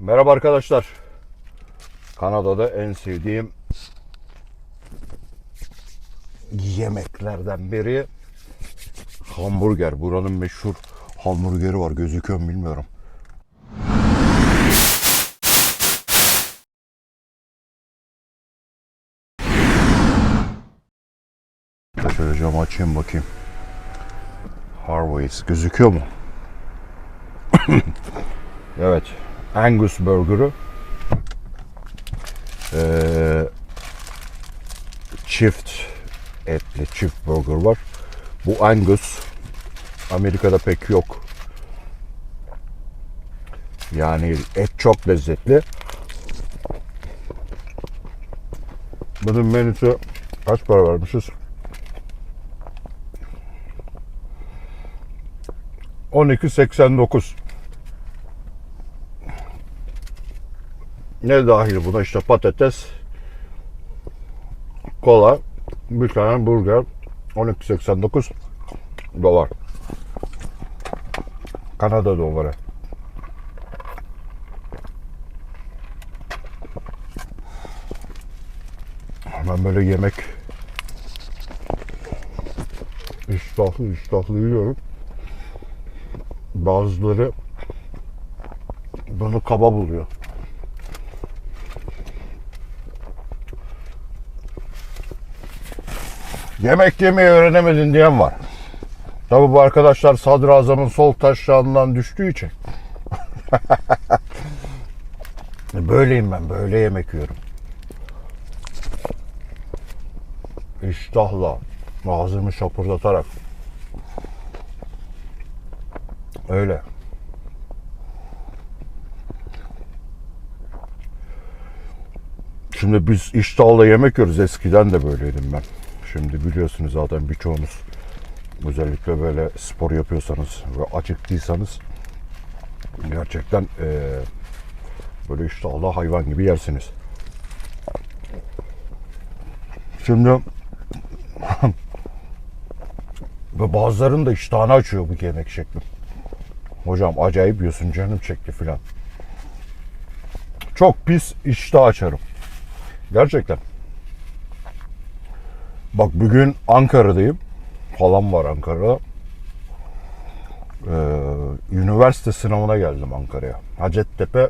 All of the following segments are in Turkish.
Merhaba arkadaşlar. Kanada'da en sevdiğim yemeklerden biri hamburger. Buranın meşhur hamburgeri var. Gözüküyor mu bilmiyorum. Şöyle camı açayım bakayım. Harvey's gözüküyor mu? evet. Angus burgerı. Ee, çift etli çift burger var. Bu Angus Amerika'da pek yok. Yani et çok lezzetli. Bunun menüsü kaç para vermişiz? 12.89 Ne dahil buna işte patates, kola, bir tane burger 12.89 dolar. Kanada doları. Ben böyle yemek iştahlı iştahlı yiyorum. Bazıları bunu kaba buluyor. Yemek yemeyi öğrenemedin diyen var. Tabi bu arkadaşlar sadrazamın sol taşlarından düştüğü için. Böyleyim ben. Böyle yemek yiyorum. İştahla. Ağzımı şapırdatarak. Öyle. Şimdi biz iştahla yemek yiyoruz. Eskiden de böyleydim ben. Şimdi biliyorsunuz zaten birçoğunuz özellikle böyle spor yapıyorsanız ve acıktıysanız gerçekten eee, böyle iştahla hayvan gibi yersiniz. Şimdi ve bazılarının da iştahını açıyor bu yemek şekli. Hocam acayip yiyorsun canım çekti filan. Çok pis iştah açarım. Gerçekten. Bak bugün Ankara'dayım. Halam var Ankara'da. Ee, üniversite sınavına geldim Ankara'ya. Hacettepe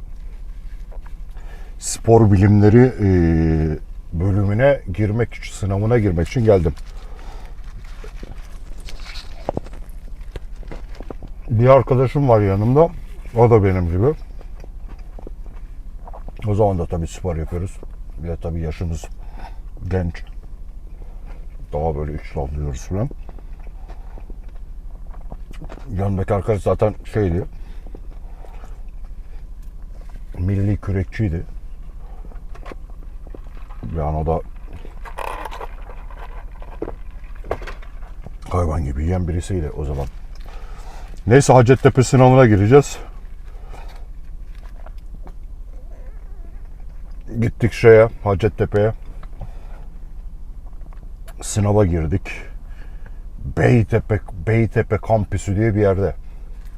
Spor Bilimleri e, bölümüne girmek için, sınavına girmek için geldim. Bir arkadaşım var yanımda. O da benim gibi. O zaman da tabii spor yapıyoruz. De tabii yaşımız genç. Daha böyle iştahlıyoruz falan. Yanındaki arkadaş zaten şeydi. Milli kürekçiydi. Yani o da hayvan gibi yiyen birisiydi o zaman. Neyse Hacettepe sınavına gireceğiz. Gittik şeye Hacettepe'ye. Sınava girdik. Beytepe, Beytepe kampüsü diye bir yerde.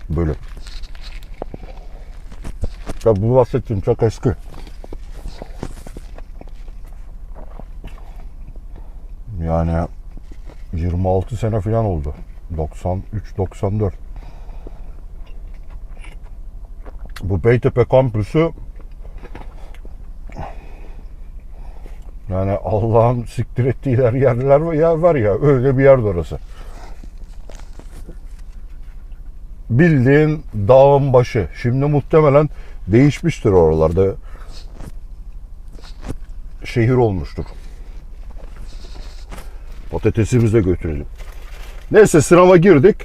Bölüm. Ya bu bahsettiğim çok eski. Yani 26 sene falan oldu. 93-94. Bu Beytepe kampüsü yani Allah'ın siktir ettiği yer- yerler yer var ya öyle bir yerde orası. Bildiğin dağın başı. Şimdi muhtemelen değişmiştir oralarda. Şehir olmuştur. Patatesimizi de götürelim. Neyse sınava girdik.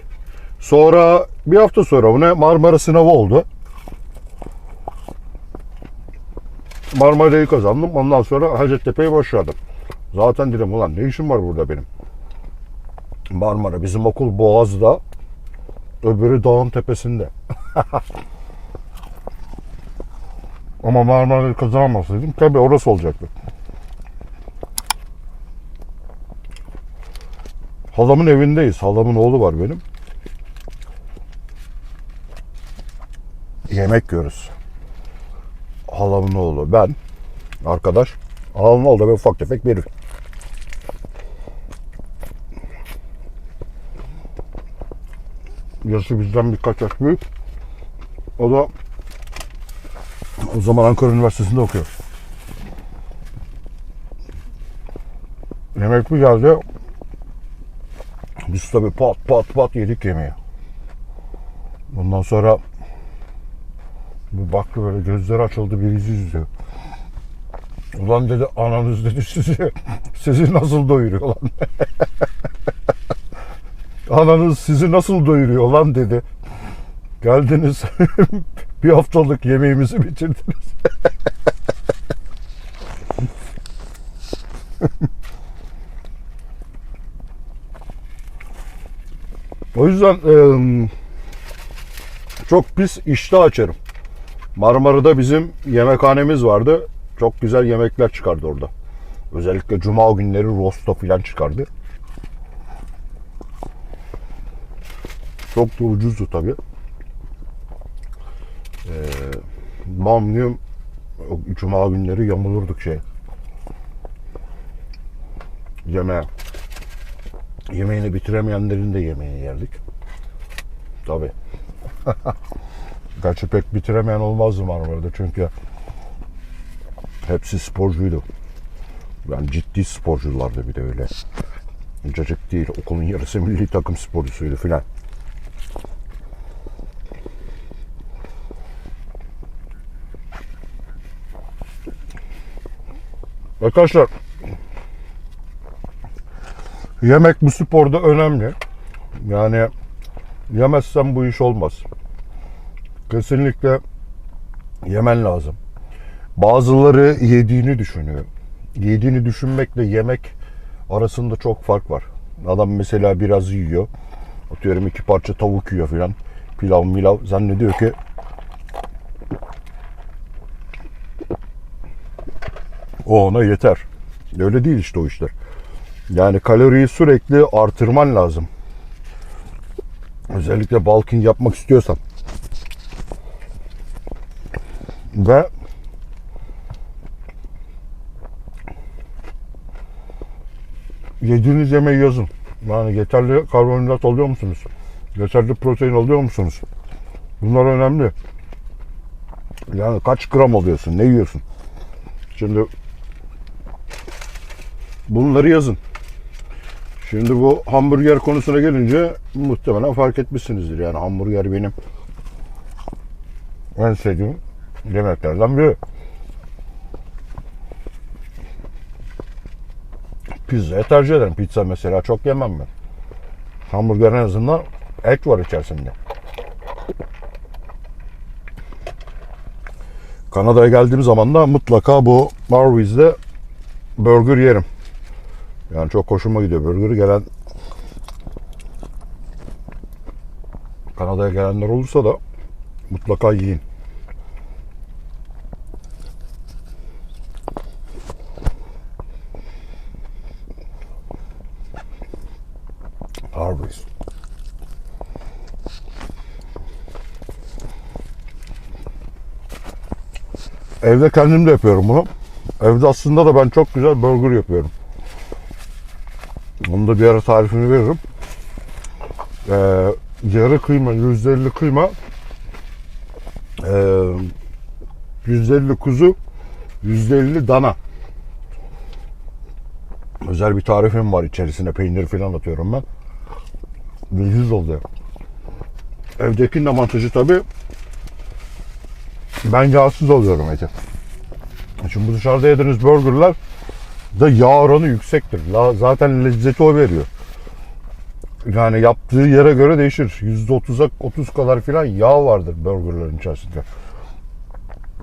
Sonra bir hafta sonra bu ne Marmara sınavı oldu. Marmara'yı kazandım. Ondan sonra Hacettepe'yi başladım. Zaten dedim ulan ne işim var burada benim. Marmara bizim okul Boğaz'da. Öbürü dağın tepesinde. Ama Marmara'yı kazanamazsaydım tabii orası olacaktı. Halamın evindeyiz. Halamın oğlu var benim. Yemek yiyoruz. Halamın oğlu, ben, arkadaş. Halamın oğlu da böyle ufak tefek herif. Yaşı bizden birkaç yaş büyük. O da o zaman Ankara Üniversitesi'nde okuyor. Yemek bir geldi. Biz tabii pat pat pat yedik yemeği. Ondan sonra bir baktı böyle gözleri açıldı bir yüzü yüzü. Ulan dedi ananız dedi sizi sizi nasıl doyuruyor lan? Ananız sizi nasıl doyuruyor lan dedi. Geldiniz bir haftalık yemeğimizi bitirdiniz. o yüzden eee, çok pis iştah açarım. Marmara'da bizim yemekhanemiz vardı. Çok güzel yemekler çıkardı orada. Özellikle cuma günleri rosto falan çıkardı. Çok da ucuzdu tabi. Ee, mamnuyum. O Cuma günleri yamulurduk şey. Yemeğe. Yemeğini bitiremeyenlerin de yemeğini yerdik. Tabi. Gerçi pek bitiremeyen olmazdı Marmara'da çünkü hepsi sporcuydu. Yani ciddi sporculardı bir de öyle. Cacık değil. Okulun yarısı milli takım sporcusuydu filan. Arkadaşlar yemek bu sporda önemli. Yani yemezsen bu iş olmaz. Kesinlikle yemen lazım. Bazıları yediğini düşünüyor. Yediğini düşünmekle yemek arasında çok fark var. Adam mesela biraz yiyor. Atıyorum iki parça tavuk yiyor filan. Pilav milav zannediyor ki o ona yeter. Öyle değil işte o işler. Yani kaloriyi sürekli artırman lazım. Özellikle bulking yapmak istiyorsan. Ve yediğiniz yemeği yazın. Yani yeterli karbonhidrat alıyor musunuz? Yeterli protein alıyor musunuz? Bunlar önemli. Yani kaç gram alıyorsun? Ne yiyorsun? Şimdi bunları yazın. Şimdi bu hamburger konusuna gelince muhtemelen fark etmişsinizdir. Yani hamburger benim en sevdiğim yemeklerden biri. Pizza'yı tercih ederim. Pizza mesela çok yemem ben. Hamburger en azından et var içerisinde. Kanada'ya geldiğim zaman da mutlaka bu Marwis'de burger yerim. Yani çok hoşuma gidiyor burger. Gelen Kanada'ya gelenler olursa da mutlaka yiyin. Harvey's. Evde kendim de yapıyorum bunu. Evde aslında da ben çok güzel burger yapıyorum. Onu da bir ara tarifini veririm. Ee, yarı kıyma, %50 kıyma, ee, %50 kuzu, %50 dana. Özel bir tarifim var içerisine peynir falan atıyorum ben. Bilgiz oldu. Evdekinin avantajı tabi ben yağsız oluyorum eti. Şimdi bu dışarıda yediğiniz burgerlar da yağ oranı yüksektir. Zaten lezzeti o veriyor. Yani yaptığı yere göre değişir. %30'a 30 kadar falan yağ vardır burgerların içerisinde.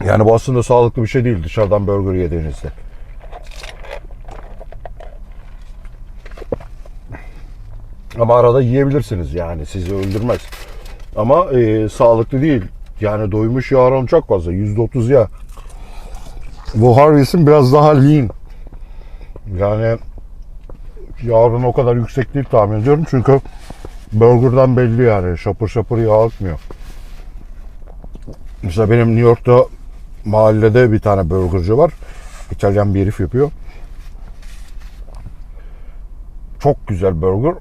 Yani bu aslında sağlıklı bir şey değil dışarıdan burger yediğinizde. Ama arada yiyebilirsiniz yani sizi öldürmez. Ama e, sağlıklı değil. Yani doymuş yağ oranı çok fazla. %30 yağ. Bu Harvey's'in biraz daha lean. Yani yağ oranı o kadar yüksek değil tahmin ediyorum. Çünkü burgerdan belli yani. Şapır şapır yağ akmıyor. Mesela benim New York'ta mahallede bir tane burgerci var. İtalyan bir herif yapıyor. Çok güzel burger.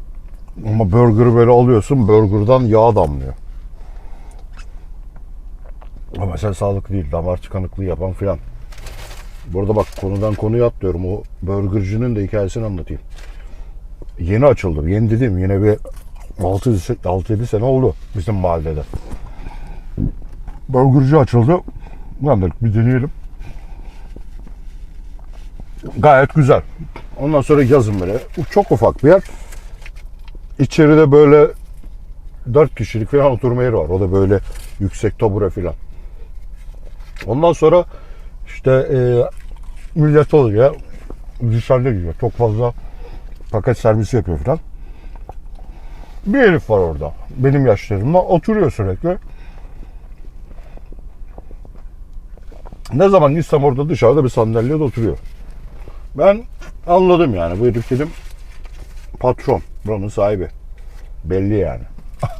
Ama burgerı böyle alıyorsun, burgerdan yağ damlıyor. Ama mesela sağlıklı değil, damar tıkanıklığı yapan filan. Burada bak konudan konuya atlıyorum. O burgercinin de hikayesini anlatayım. Yeni açıldı. Yeni dedim yine bir 6-7 sene oldu bizim mahallede. Burgerci açıldı. Ulan dedik bir deneyelim. Gayet güzel. Ondan sonra yazın böyle. Çok ufak bir yer. İçeride böyle 4 kişilik falan oturma yeri var. O da böyle yüksek tabure falan. Ondan sonra işte e, millet oluyor. Dışarıda gidiyor. Çok fazla paket servisi yapıyor falan. Bir herif var orada. Benim yaşlarımda. Oturuyor sürekli. Ne zaman gitsem orada dışarıda bir sandalyede oturuyor. Ben anladım yani. Bu herif dedim patron. Buranın sahibi. Belli yani.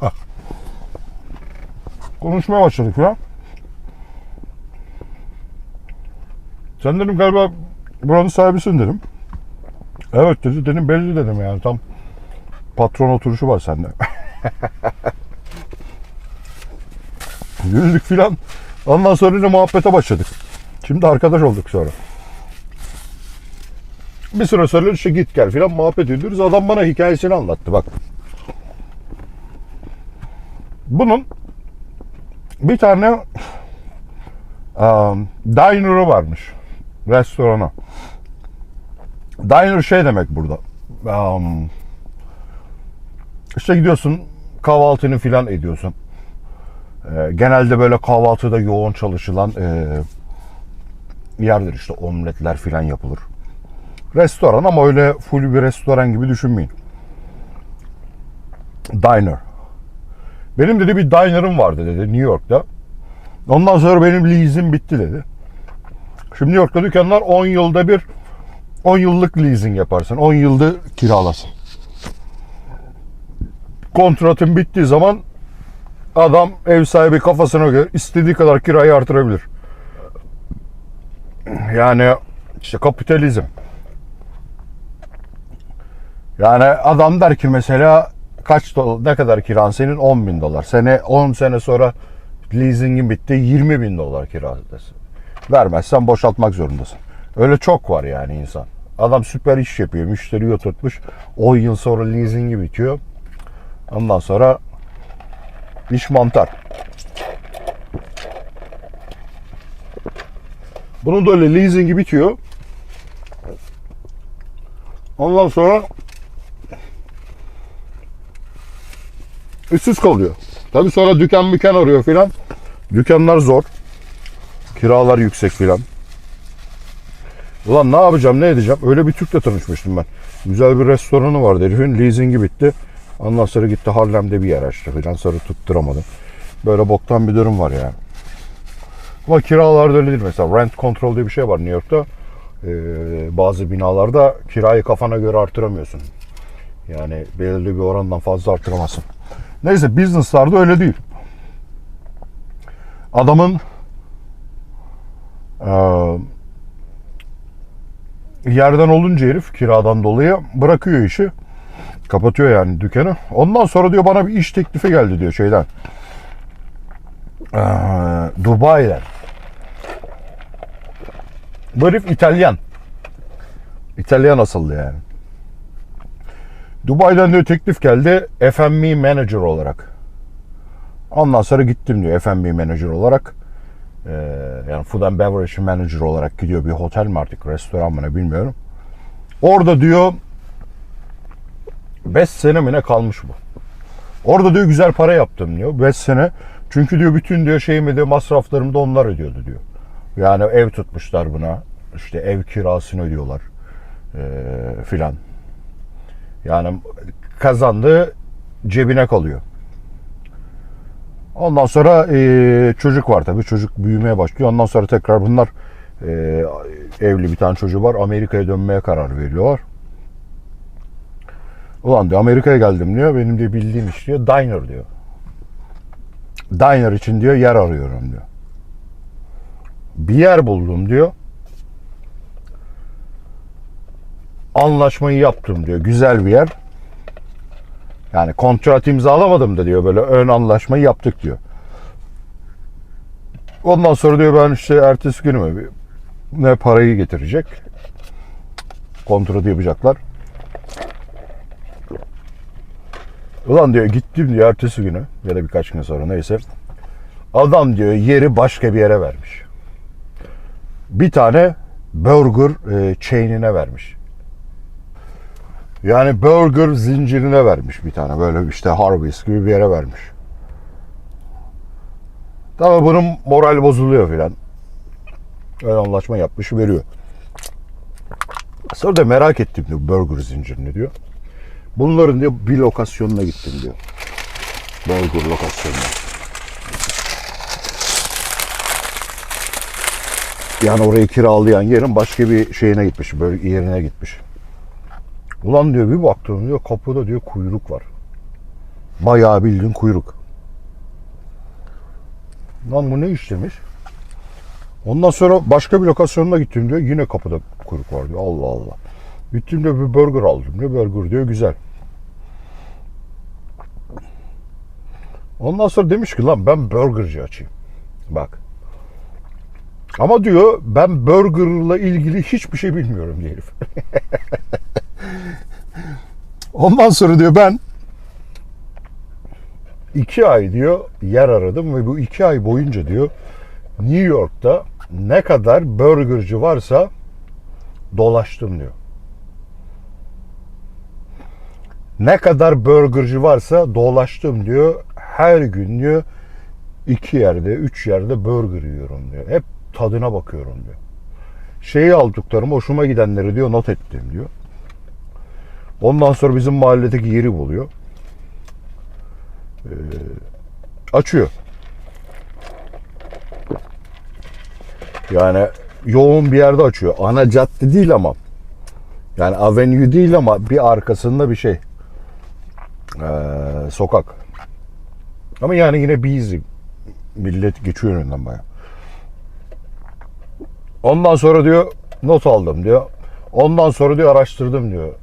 Konuşmaya başladık ya. Sen dedim galiba buranın sahibisin dedim. Evet dedi. Dedim belli dedim yani tam patron oturuşu var sende. Güldük filan. Ondan sonra yine muhabbete başladık. Şimdi arkadaş olduk sonra. Bir süre sonra işte git gel filan muhabbet ediyoruz. Adam bana hikayesini anlattı bak. Bunun bir tane um, diner'ı varmış. Restoranı. Diner şey demek burada. Um, işte gidiyorsun kahvaltını filan ediyorsun. Ee, genelde böyle kahvaltıda yoğun çalışılan e, yerdir işte omletler filan yapılır. Restoran ama öyle full bir restoran gibi düşünmeyin. Diner. Benim dedi bir diner'ım vardı dedi New York'ta. Ondan sonra benim lease'im bitti dedi. Şimdi New York'ta dükkanlar 10 yılda bir 10 yıllık leasing yaparsın. 10 yılda kiralasın. Kontratın bittiği zaman adam ev sahibi kafasına göre istediği kadar kirayı artırabilir. Yani işte kapitalizm. Yani adam der ki mesela kaç dolar, ne kadar kiran senin? 10 bin dolar. Sene 10 sene sonra leasingin bitti 20 bin dolar kiradasın. Vermezsen boşaltmak zorundasın. Öyle çok var yani insan. Adam süper iş yapıyor. Müşteriyi oturtmuş. 10 yıl sonra leasingi bitiyor. Ondan sonra iş mantar. Bunun da öyle leasingi bitiyor. Ondan sonra işsiz kalıyor. Tabii sonra dükkan mükkan arıyor filan. Dükkanlar zor. Kiralar yüksek filan. Ulan ne yapacağım ne edeceğim? Öyle bir Türk'le tanışmıştım ben. Güzel bir restoranı vardı herifin. Leasingi bitti. Ondan sonra gitti Harlem'de bir yer açtı filan. Sonra tutturamadı. Böyle boktan bir durum var yani. Ama kiralarda öyle değil. Mesela rent control diye bir şey var New York'ta. Ee, bazı binalarda kirayı kafana göre artıramıyorsun. Yani belirli bir orandan fazla artıramazsın. Neyse business'larda öyle değil. Adamın yerden olunca herif kiradan dolayı bırakıyor işi. Kapatıyor yani dükkanı. Ondan sonra diyor bana bir iş teklifi geldi diyor şeyden. Eee, Dubai'den. Bu herif İtalyan. İtalyan asıllı yani. Dubai'den diyor teklif geldi F&B manager olarak. Ondan sonra gittim diyor F&B manager olarak. Ee, yani food and beverage manager olarak gidiyor bir otel mi artık restoran mı ne bilmiyorum. Orada diyor 5 sene mi ne kalmış bu. Orada diyor güzel para yaptım diyor 5 sene. Çünkü diyor bütün diyor şeyimi diyor masraflarımı da onlar ödüyordu diyor. Yani ev tutmuşlar buna. İşte ev kirasını ödüyorlar. Ee, filan. Yani kazandığı cebine kalıyor. Ondan sonra e, çocuk var tabii. Çocuk büyümeye başlıyor. Ondan sonra tekrar bunlar e, evli bir tane çocuğu var. Amerika'ya dönmeye karar veriyorlar. Ulan diyor Amerika'ya geldim diyor. Benim de bildiğim iş diyor. Diner diyor. Diner için diyor yer arıyorum diyor. bir yer buldum diyor. Anlaşmayı yaptım diyor. Güzel bir yer. Yani kontrat imzalamadım da diyor. Böyle ön anlaşmayı yaptık diyor. Ondan sonra diyor ben işte ertesi günüme bir ne parayı getirecek. Kontratı yapacaklar. Ulan diyor gittim diyor ertesi günü ya da birkaç gün sonra neyse. Adam diyor yeri başka bir yere vermiş. Bir tane burger e, chain'ine vermiş. Yani burger zincirine vermiş bir tane böyle işte Harvey's gibi bir yere vermiş. Tabii bunun moral bozuluyor filan. Öyle anlaşma yapmış veriyor. Sonra da merak ettim diyor burger zincirini diyor. Bunların diyor bir lokasyonuna gittim diyor. Burger lokasyonuna. Yani orayı kiralayan yerin başka bir şeyine gitmiş. Böyle yerine gitmiş. Ulan diyor bir baktım diyor kapıda diyor kuyruk var. Bayağı bildiğin kuyruk. Lan bu ne işlemiş? Ondan sonra başka bir lokasyonuna gittim diyor. Yine kapıda kuyruk var diyor. Allah Allah. Gittim de bir burger aldım diyor. Burger diyor güzel. Ondan sonra demiş ki lan ben burgerci açayım. Bak. Ama diyor ben burgerla ilgili hiçbir şey bilmiyorum diyor herif. Ondan sonra diyor ben iki ay diyor yer aradım ve bu iki ay boyunca diyor New York'ta ne kadar burgerci varsa dolaştım diyor. Ne kadar burgerci varsa dolaştım diyor. Her gün diyor iki yerde, üç yerde burger yiyorum diyor. Hep tadına bakıyorum diyor. Şeyi aldıklarım hoşuma gidenleri diyor not ettim diyor. Ondan sonra bizim mahalledeki yeri buluyor. Ee, açıyor. Yani yoğun bir yerde açıyor. Ana cadde değil ama. Yani avenue değil ama bir arkasında bir şey. Ee, sokak. Ama yani yine busy. Millet geçiyor önünden baya. Ondan sonra diyor not aldım diyor. Ondan sonra diyor araştırdım diyor.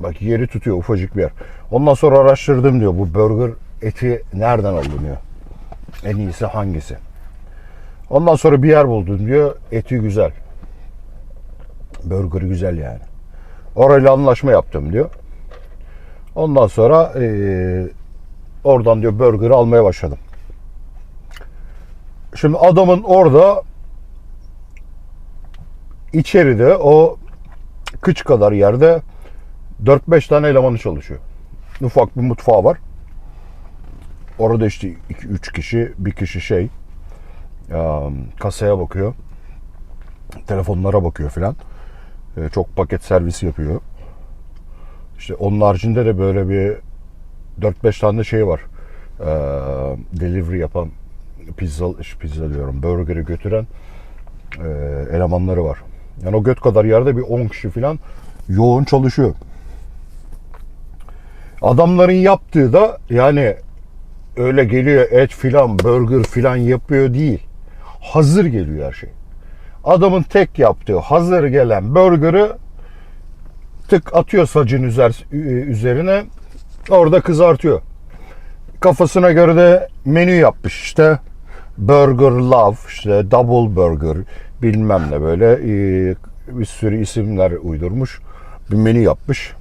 Bak yeri tutuyor ufacık bir yer. Ondan sonra araştırdım diyor. Bu burger eti nereden alınıyor? En iyisi hangisi? Ondan sonra bir yer buldum diyor. Eti güzel. Burger güzel yani. Orayla anlaşma yaptım diyor. Ondan sonra eee, oradan diyor burger almaya başladım. Şimdi adamın orada içeride o kıç kadar yerde 4-5 tane elemanı çalışıyor. Ufak bir mutfağı var. Orada işte 2-3 kişi, bir kişi şey kasaya bakıyor. Telefonlara bakıyor filan. Çok paket servisi yapıyor. İşte onun haricinde de böyle bir 4-5 tane şey var. Delivery yapan pizza, pizza diyorum burger'i götüren elemanları var. Yani o göt kadar yerde bir 10 kişi filan yoğun çalışıyor. Adamların yaptığı da yani öyle geliyor et filan burger filan yapıyor değil. Hazır geliyor her şey. Adamın tek yaptığı hazır gelen burger'ı tık atıyor sacın üzer, üzerine orada kızartıyor. Kafasına göre de menü yapmış işte. Burger Love, işte Double Burger bilmem ne böyle e, bir sürü isimler uydurmuş. Bir menü yapmış.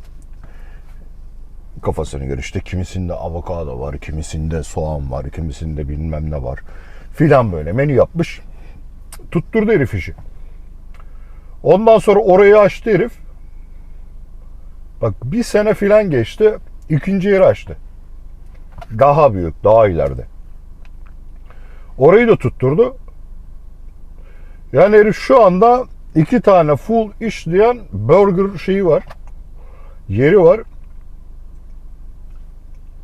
Kafasına göre işte kimisinde avokado var, kimisinde soğan var, kimisinde bilmem ne var. Filan böyle menü yapmış. Tutturdu herif işi. Ondan sonra orayı açtı herif. Bak bir sene filan geçti. ikinci yeri açtı. Daha büyük, daha ileride. Orayı da tutturdu. Yani herif şu anda iki tane full işleyen burger şeyi var. Yeri var.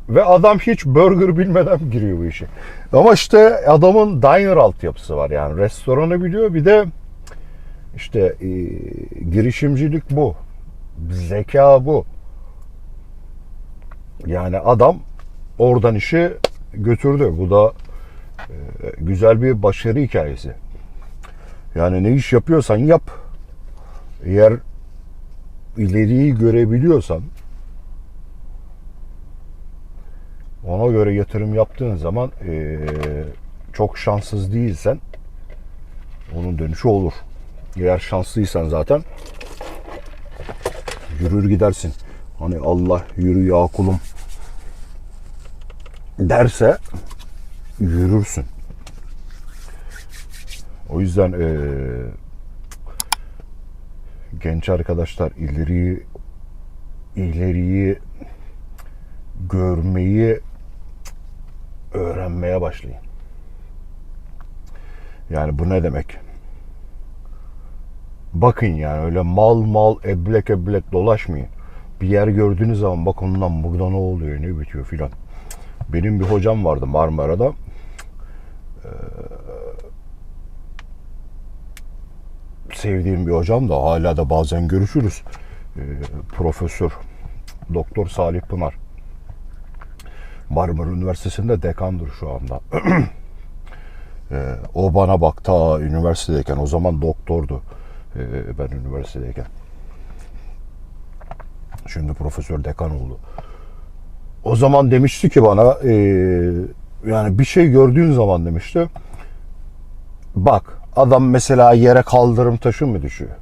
Ve adam hiç burger bilmeden giriyor bu işe. Ama işte adamın diner altyapısı var yani. Restoranı biliyor bir de işte e, girişimcilik bu. Zeka bu. Yani adam oradan işi götürdü. Bu da e, güzel bir başarı hikayesi. Yani ne iş yapıyorsan yap. Eğer ileriyi görebiliyorsan ona göre yatırım yaptığın zaman eee, çok şanssız değilsen onun dönüşü olur. Eğer şanslıysan zaten yürür gidersin. Hani Allah yürü ya kulum derse yürürsün. O yüzden eee, genç arkadaşlar ileriyi ileriyi görmeyi öğrenmeye başlayın. Yani bu ne demek? Bakın yani öyle mal mal eblek eblek dolaşmayın. Bir yer gördüğünüz zaman bak ondan burada ne oluyor ne bitiyor filan. Benim bir hocam vardı Marmara'da. Ee, sevdiğim bir hocam da hala da bazen görüşürüz. Ee, Profesör Doktor Salih Pınar. Marmara Üniversitesi'nde dekandır şu anda. Ee, o bana bak ta üniversitedeyken o zaman doktordu. Ee, ben üniversitedeyken. Şimdi profesör dekan oldu. O zaman demişti ki bana ee, yani bir şey gördüğün zaman demişti. Bak adam mesela yere kaldırım taşı mı düşüyor?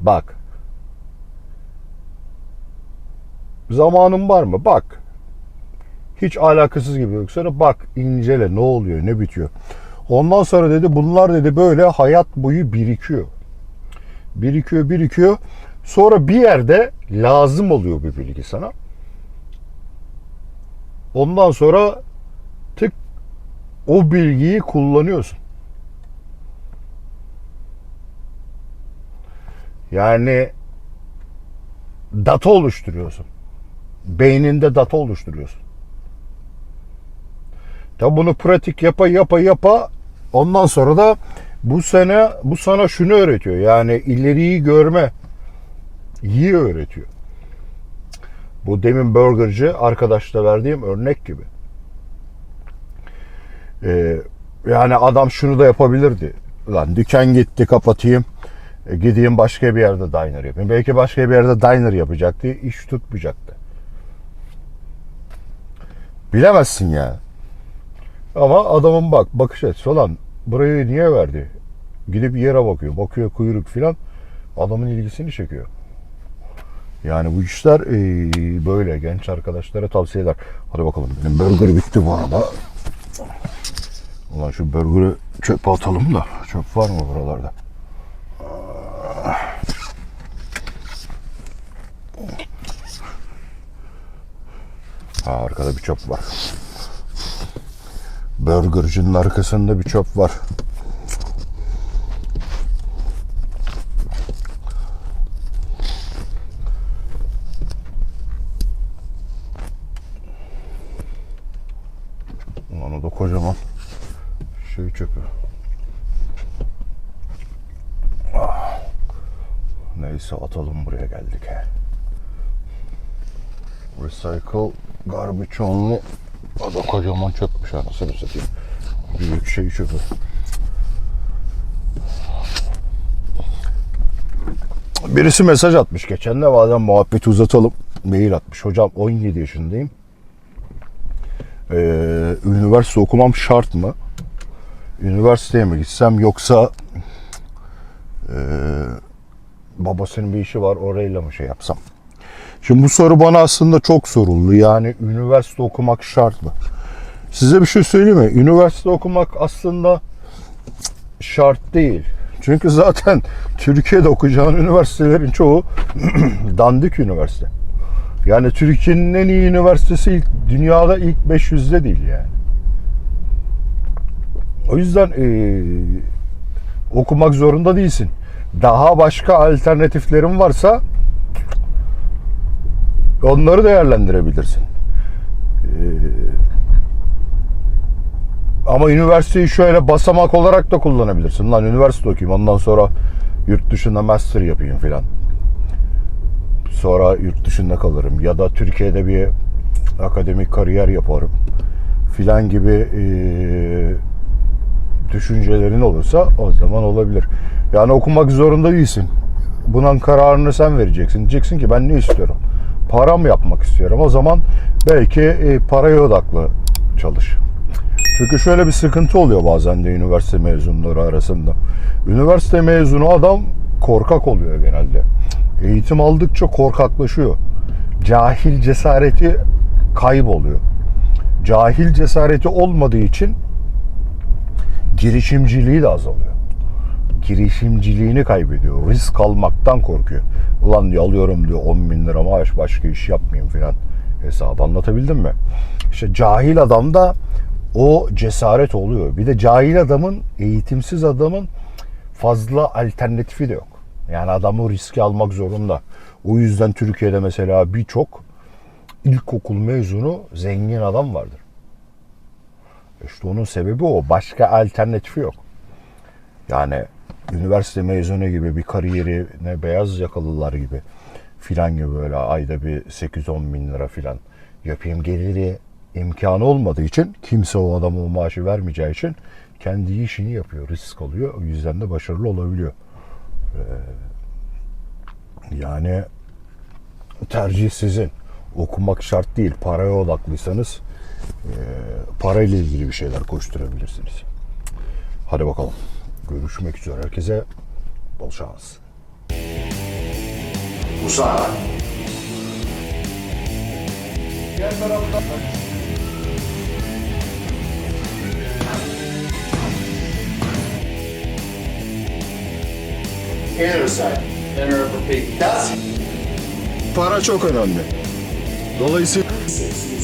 Bak. Zamanın var mı? Bak. Hiç alakasız gibi yoksa bak incele ne oluyor ne bitiyor. Ondan sonra dedi bunlar dedi böyle hayat boyu birikiyor. Birikiyor birikiyor. Sonra bir yerde lazım oluyor bir bilgi sana. Ondan sonra tık o bilgiyi kullanıyorsun. Yani data oluşturuyorsun. Beyninde data oluşturuyorsun. Tabi bunu pratik yapa yapa yapa ondan sonra da bu sene bu sana şunu öğretiyor. Yani ileriyi görme iyi öğretiyor. Bu demin burgerci arkadaşla verdiğim örnek gibi. Ee, yani adam şunu da yapabilirdi. Lan dükkan gitti kapatayım. E, gideyim başka bir yerde diner yapayım. Belki başka bir yerde diner yapacaktı. iş tutmayacaktı. Bilemezsin ya. Ama adamın bak bakış açısı olan burayı niye verdi? Gidip yere bakıyor. Bakıyor kuyruk filan. Adamın ilgisini çekiyor. Yani bu işler eee, böyle genç arkadaşlara tavsiye eder. Hadi bakalım benim burger bitti bu arada. Ulan şu burgerı çöpe atalım da. Çöp var mı buralarda? Ha, arkada bir çöp var. Burgercinin arkasında bir çöp var. Ulan da kocaman şey çöpü. Ah. Neyse atalım buraya geldik. Recycle garbage only. Kocaman çöpmüş anasını satayım. Büyük şey çöpü. Birisi mesaj atmış geçen de bazen muhabbeti uzatalım. Mail atmış. Hocam 17 yaşındayım. Ee, üniversite okumam şart mı? Üniversiteye mi gitsem yoksa ee, babasının bir işi var orayla mı şey yapsam? Şimdi bu soru bana aslında çok soruldu. Yani üniversite okumak şart mı? Size bir şey söyleyeyim mi? Üniversite okumak aslında şart değil. Çünkü zaten Türkiye'de okuyacağın üniversitelerin çoğu dandik üniversite. Yani Türkiye'nin en iyi üniversitesi ilk, dünyada ilk 500'de değil yani. O yüzden eee, okumak zorunda değilsin. Daha başka alternatiflerin varsa onları değerlendirebilirsin. Ee, ama üniversiteyi şöyle basamak olarak da kullanabilirsin. Lan üniversite okuyayım ondan sonra yurt dışında master yapayım filan. Sonra yurt dışında kalırım ya da Türkiye'de bir akademik kariyer yaparım filan gibi ee, düşüncelerin olursa o zaman olabilir. Yani okumak zorunda değilsin. Bunun kararını sen vereceksin. Diyeceksin ki ben ne istiyorum? Para mı yapmak istiyorum? O zaman belki e, paraya odaklı çalış. Çünkü şöyle bir sıkıntı oluyor bazen de üniversite mezunları arasında. Üniversite mezunu adam korkak oluyor genelde. Eğitim aldıkça korkaklaşıyor. Cahil cesareti kayboluyor. Cahil cesareti olmadığı için girişimciliği de azalıyor. Girişimciliğini kaybediyor. Risk almaktan korkuyor. Ulan diyor alıyorum diyor 10 bin lira maaş başka iş yapmayayım filan hesabı anlatabildim mi? İşte cahil adamda o cesaret oluyor. Bir de cahil adamın, eğitimsiz adamın fazla alternatifi de yok. Yani adam o almak zorunda. O yüzden Türkiye'de mesela birçok ilkokul mezunu zengin adam vardır. İşte onun sebebi o. Başka alternatifi yok. Yani üniversite mezunu gibi bir kariyeri ne beyaz yakalılar gibi filan gibi böyle ayda bir 8-10 bin lira filan yapayım geliri imkanı olmadığı için kimse o adama o maaşı vermeyeceği için kendi işini yapıyor, risk alıyor. O yüzden de başarılı olabiliyor. Ee, yani tercih sizin. Okumak şart değil. Paraya odaklıysanız e, parayla ilgili bir şeyler koşturabilirsiniz. Hadi bakalım. Görüşmek üzere. Herkese bol şans. Musa. Gel taraftan. Inner side. Inner upper peak. That's Para çok önemli. Dolayısıyla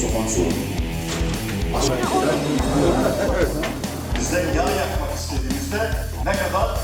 sokmak zorunda. Bizde yağ yakmak istediğimizde ne kadar